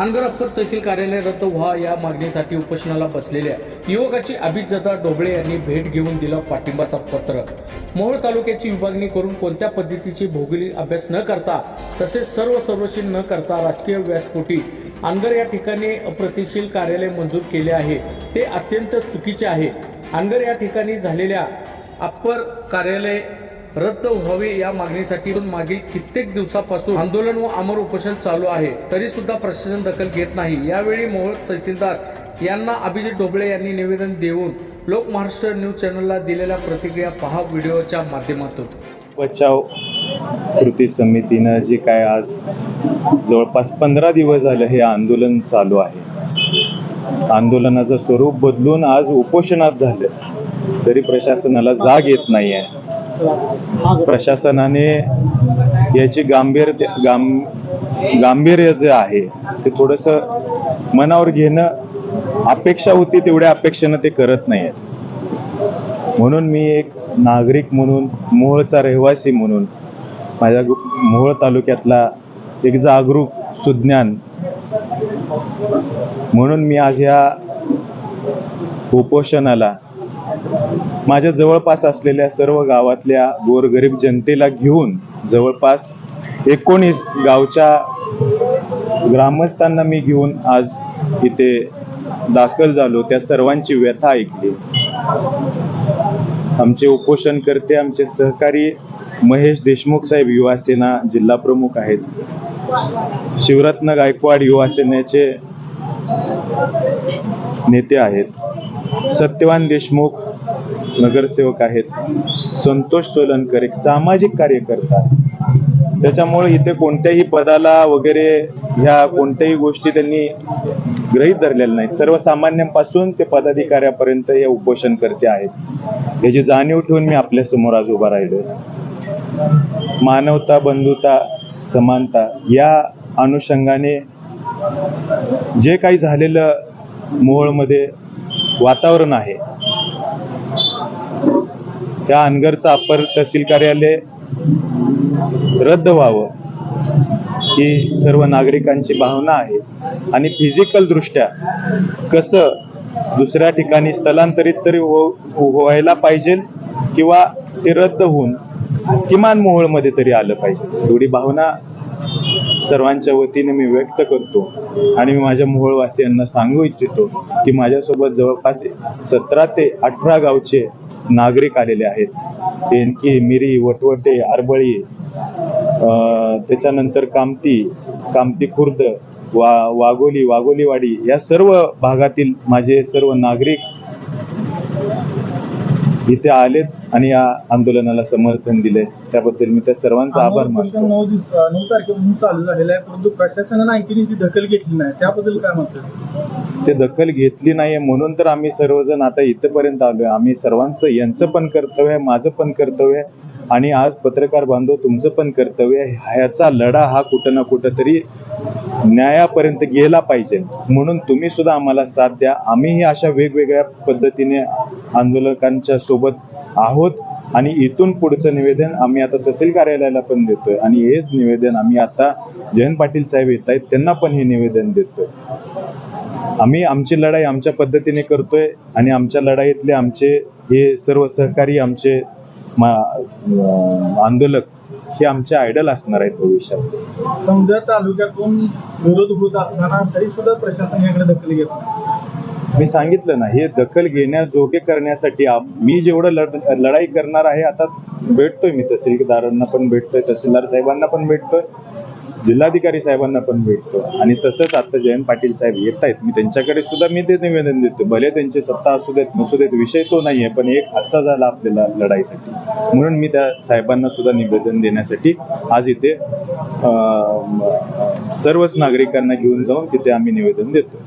Anagar upper तहसील कार्यालय रद्द व्हा या मागणीसाठी उपोषणाला बसलेल्या युवकाची अभिजता डोबळे यांनी भेट घेऊन दिला पाठिंबाचा पत्र. मोहोळ तालुक्याची विभागणी करून कोणत्या पद्धतीची भौगोलिक अभ्यास न करता तसेच सर्व सर्वशील न करता राजकीय व्यासपोटी अनगर या ठिकाणी अप्रतिशील कार्यालय मंजूर केले आहे ते अत्यंत चुकीचे आहे. अनगर या ठिकाणी झालेल्या अप्पर कार्यालय रद्द व्हावे या मागणीसाठी मागील कित्येक दिवसापासून आंदोलन व अमर उपोषण चालू आहे. तरी सुद्धा प्रशासन दखल घेत नाही. यावेळी मोहोळ तहसीलदार यांना अभिजित ढोबळे यांनी निवेदन देऊन लोक महाराष्ट्र न्यूज चॅनलला दिलेल्या प्रतिक्रिया पहा व्हिडिओच्या माध्यमातून. बचाव कृती समितीनं जे काय आज जवळपास पंधरा दिवस झालं हे आंदोलन चालू आहे. आंदोलनाचं स्वरूप बदलून आज उपोषणात झालं. तरी प्रशासनाला जाग येत नाही आहे प्रशासनाने याची गांभीर गांभीर्य जे आहे ते थोडंसं मनावर घेणं अपेक्षा होती तेवढ्या अपेक्षेनं ते करत नाही आहेत म्हणून मी एक नागरिक म्हणून मोहळचा रहिवासी म्हणून माझ्या गु- मोहोळ तालुक्यातला एक जागरूक सुज्ञान म्हणून मी आज ह्या उपोषणाला माझ्या जवळपास असलेल्या सर्व गावातल्या गोरगरीब जनतेला घेऊन जवळपास एकोणीस गावच्या ग्रामस्थांना मी घेऊन आज इथे दाखल झालो त्या सर्वांची व्यथा ऐकली. आमचे उपोषण करते आमचे सहकारी महेश देशमुख साहेब युवा सेना जिल्हा प्रमुख आहेत. शिवरत्न गायकवाड युवा सेनेचे नेते आहेत. सत्यवान देशमुख नगरसेवक आहेत. संतोष सोलनकर एक सामाजिक कार्यकर्ता त्याच्यामुळे इथे कोणत्याही पदाला वगैरे ह्या कोणत्याही गोष्टी त्यांनी ग्रहित धरलेल्या नाहीत. सर्वसामान्यांपासून ते पदाधिकाऱ्यापर्यंत हे उपोषणकर्ते आहेत. याची जाणीव ठेवून मी आपल्यासमोर आज उभा राहिलो मानवता बंधुता समानता या अनुषंगाने जे काही झालेलं मोहोळमध्ये वातावरण आहे त्या अनगरचं अप्पर तहसील कार्यालय रद्द व्हावं ही सर्व नागरिकांची भावना आहे. आणि फिजिकल दृष्ट्या कसं दुसऱ्या ठिकाणी स्थलांतरित तरी हो व्हायला पाहिजे किंवा ते रद्द होऊन किमान मोहोळमध्ये तरी आलं पाहिजे. एवढी भावना सर्वांच्या वतीने मी व्यक्त करतो आणि मी माझ्या मोहोळवासियांना सांगू इच्छितो की माझ्यासोबत जवळपास सतरा ते अठरा गावचे नागरिक आलेले आहेत. एनकी मिरी वटवटे आरबळी अं, त्याच्यानंतर कामती कामती खुर्द वा वाघोली वाघोलीवाडी या सर्व भागातील माझे सर्व नागरिक इथे आलेत आणि या आंदोलनाला समर्थन दिले त्याबद्दल मी त्या सर्वांचा आभार मानतो. नऊ तारखेपासून चालू झालेलं आहे परंतु प्रशासनानं आणखी दखल घेतली नाही. त्याबद्दल काय म्हणतात? ते दखल घेतली नाहीये म्हणून तर आम्ही सर्वजण आता इथपर्यंत आलोय. आम्ही सर्वांचं यांचं पण कर्तव्य आहे माझं पण कर्तव्य आहे. आणि आज पत्रकार बांधव तुमचं पण कर्तव्य आहे. ह्याचा लढा हा कुठं ना कुठं तरी न्यायापर्यंत गेला पाहिजे. म्हणून तुम्ही सुद्धा आम्हाला साथ द्या. आम्हीही अशा वेगवेगळ्या पद्धतीने आंदोलकांच्या सोबत आहोत. आणि इथून पुढचं निवेदन आम्ही आता तहसील कार्यालयाला पण देतोय. आणि हेच निवेदन आम्ही आता जयंत पाटील साहेब येत आहेत त्यांना पण हे निवेदन देतोय. आम्ही आमची लढाई आमच्या पद्धतीने करतोय आणि आमच्या लढाईतले आमचे हे सर्व सहकारी आमचे आंदोलक हे आमचे आयडल असणार आहेत भविष्यात. समजा तालुक्यातून विरोध होत असताना तरी सुद्धा प्रशासन याकडे दखल घेत मी सांगितलं ना हे दखल घेण्याजोगे करण्यासाठी मी जेवढं लढ लढाई करणार आहे आता भेटतोय मी तहसीलदारांना पण भेटतोय तहसीलदार साहेबांना पण भेटतोय. जिल्हाधिकारी साहेबांना पण भेटतो. आणि तसंच आता जयंत पाटील साहेब येत आहेत मी त्यांच्याकडे सुद्धा मी ते निवेदन देतो. भले त्यांची सत्ता असू देत नसू देत विषय तो नाही आहे पण एक हातचा झाला आपल्याला लढाईसाठी. म्हणून मी त्या साहेबांना सुद्धा निवेदन देण्यासाठी आज इथे सर्वच नागरिकांना घेऊन जाऊन तिथे आम्ही निवेदन देतो.